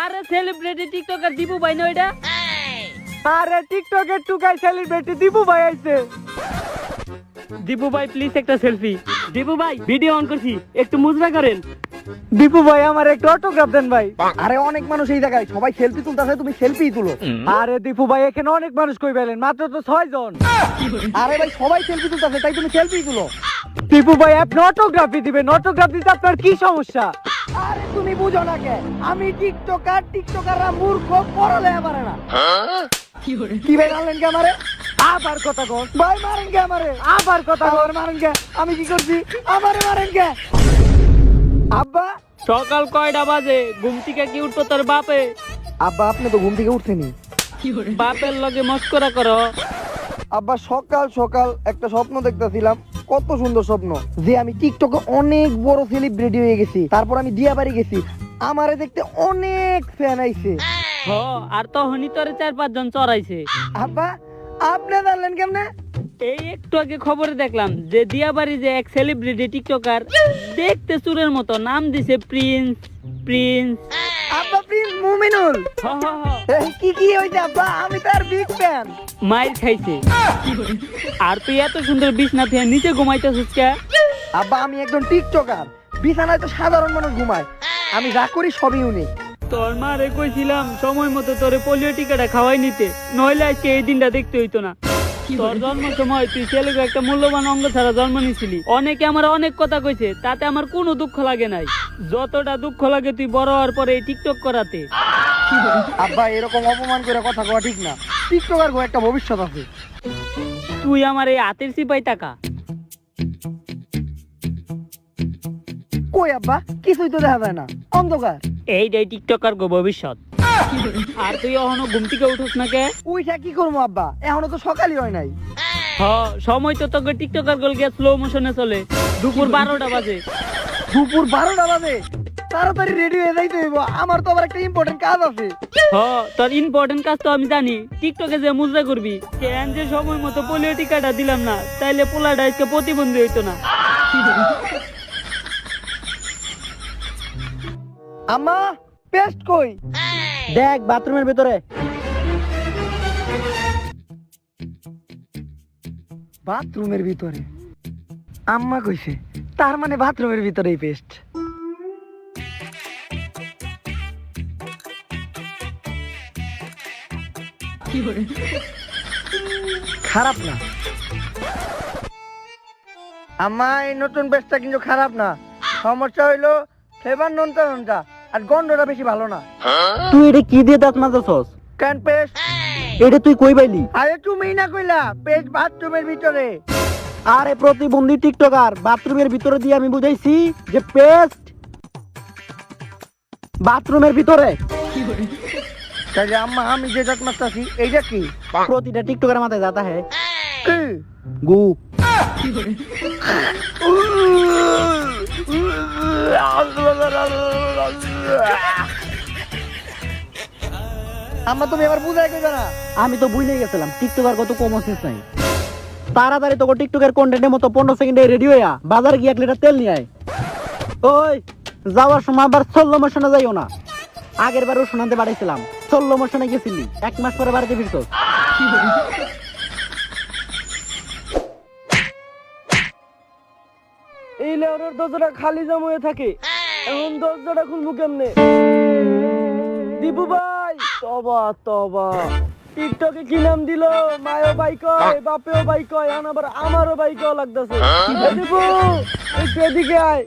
আরে celebrity TikToker Dibu ভাই না ওইটা? আরে টিকটকের টুকাই সেলিব্রিটি দিবু ভাই আইছে। দিবু ভাই প্লিজ একটা সেলফি দিবু ভাই ভিডিও অন করছি একটু মুজরা করেন। দীপু ভাই আমার একটু অটোগ্রাফ দেন ভাই। আরে অনেক মানুষ এই জায়গায় সবাই সেলফি তুলতেছে তুমি সেলফি তুলো। আরে দীপু ভাই এখানে অনেক মানুষ কই পেলেন মাত্র তো ছয় জন। আরে ভাই সবাই সেলফি তুলতেছে তাই তুমি সেলফি তুলো। দীপু ভাই আপনি অটোগ্রাফি দিবেন অটোগ্রাফ দিতে আপনার কি সমস্যা? আরে তুমি বুঝো না কে? আমি টিকটকার টিকটকাররা মূর্খ পড়লে পারে না। কি ভাই মারলেন কে আমারে? আবার কথা কন। ভাই মারেন কে আমারে? আবার কথা আমার মারেন কে? আমি কি করছি? আমারে মারেন কে? আব্বা? সকাল কয়টা বাজে? ঘুম থেকে কি উঠতো তোর বাপে? আব্বা আপনি তো ঘুম থেকে উঠছেনি বাপের লগে মস্করা করো। আব্বা সকাল সকাল একটা স্বপ্ন দেখতেছিলাম। কত সুন্দর স্বপ্ন। যে আমি টিকটকে অনেক বড় সেলিব্রিটি হয়ে গেছি তারপর আমি দিয়া বাড়ি গেছি আমারে দেখতে অনেক ফ্যান আইছে। হ আর তখনই তোরে চার পাঁচ পাঁচজন চড়াইছে। আব্বা আপনি জানলেন কেমনে? এই একটু আগে খবরে দেখলাম যে দিয়াবাড়ি যে এক সেলিব্রিটি টিকটকার দেখতে চুরের মতো নাম দিছে প্রিন্স প্রিন্স মুমিনুল। হ হ হ এই কি কি হইছে আব্বা? আমি তার বিগ ফ্যান। মাইর খাইছে। আর তুই এত সুন্দর বিছনা ফিয়া নিচে ঘুমাইতেছিস কে? আব্বা আমি একজন টিকটকার। বিছানায় তো সাধারণ মানুষ ঘুমায়। আমি যা করি সবই উনি। তোর মারে কইছিলাম সময় মতো তোরে পোলিও টিকাটা খাওয়াই নিতে। নইলে আজকে এই দিনটা দেখতে হইতো না। তোর সময় তুই ছেলেকে একটা মূল্যবান অঙ্গ ছাড়া জন্ম নিছিলি। অনেকে আমার অনেক কথা কইছে তাতে আমার কোনো দুঃখ লাগে নাই। যতটা দুঃখ লাগে তুই বড় হওয়ার পরে এই টিকটক করাতে। আব্বা এরকম অপমান করে কথা কওয়া ঠিক না। টিকটকার গো একটা ভবিষ্যৎ আছে। তুই আমার এই হাতের সিপাই টাকা। কই আব্বা? কিছুই তো দেখা যায় না। অন্ধকার। এইটাই টিকটকার গো ভবিষ্যৎ। আর তুই এখনও ঘুম থেকে উঠোস না কে? উইঠা কি করব আব্বা? এখনও তো সকালই হয় নাই। হ সময় তো তোকে টিকটকার গল গিয়ে স্লো মোশনে চলে। দুপুর বারোটা বাজে। দুপুর বারোটা বাজে? তাড়াতাড়ি রেডি হয়ে যাইতে হইব। আমার তো আবার একটা ইম্পর্টেন্ট কাজ আছে। হ তোর ইম্পর্টেন্ট কাজ তো আমি জানি। টিকটকে যে করবি। কেন যে সময় মতো পোলিও টিকাটা দিলাম না তাইলে পোলাটা আজকে প্রতিবন্ধী হইতো না। আম্মা পেস্ট কই? দেখ বাথরুমের ভিতরে। বাথরুমের ভিতরে? আম্মা কইছে তার মানে বাথরুমের ভিতরেই পেস্ট। খারাপ না। আম্মা এই নতুন পেস্টটা কিন্তু খারাপ না। সমস্যা হইল ফ্লেভার ননটা ননটা। আর গন্ধটা বেশি ভালো না। তুই এটা কি দিয়ে দাঁত মাজাছস? কেন পেস্ট? এটা তুই কই পাইলি? আরে তুমি না কইলা পেস্ট বাথরুমের ভিতরে। আরে প্রতিবন্ধী টিকটকার বাথরুমের ভিতরে দিয়ে আমি বুঝাইছি যে পেস্ট বাথরুমের ভিতরে। তাহলে আম্মা আমি যে দাঁত মারতাছি এইটা কি? প্রতিটা টিকটকার মাথায় যাতা হ্যাঁ কি? গু। আম্মা তুমি এবার বুঝাই কইবে না। আমি তো ভুলে গেছিলাম টিকটকার কত কম অসিস নাই। তাড়াতাড়ি তোকে টিকটকের কন্টেন্টের মতো পনেরো সেকেন্ডে রেডি হইয়া বাজার গিয়ে এক লিটার তেল নিয়ে আয়। ওই যাওয়ার সময় আবার ষোলো মোশনে যাইও না। আগের বারও শোনাতে বাড়াইছিলাম ষোলো মোশনে গেছিলি এক মাস পরে বাড়িতে ফিরতো এই লেওরের দরজাটা খালি জাম হয়ে থাকে এখন দরজাটা খুলবো কেমনে? দীপু ভাই! তবা তবা। টিকটকে কি নাম দিল? মায়ও বাই কয় বাপেও বাই কয় এখন আবার আমারও বাই কয় লাগতেছে। একটু এদিকে আয়।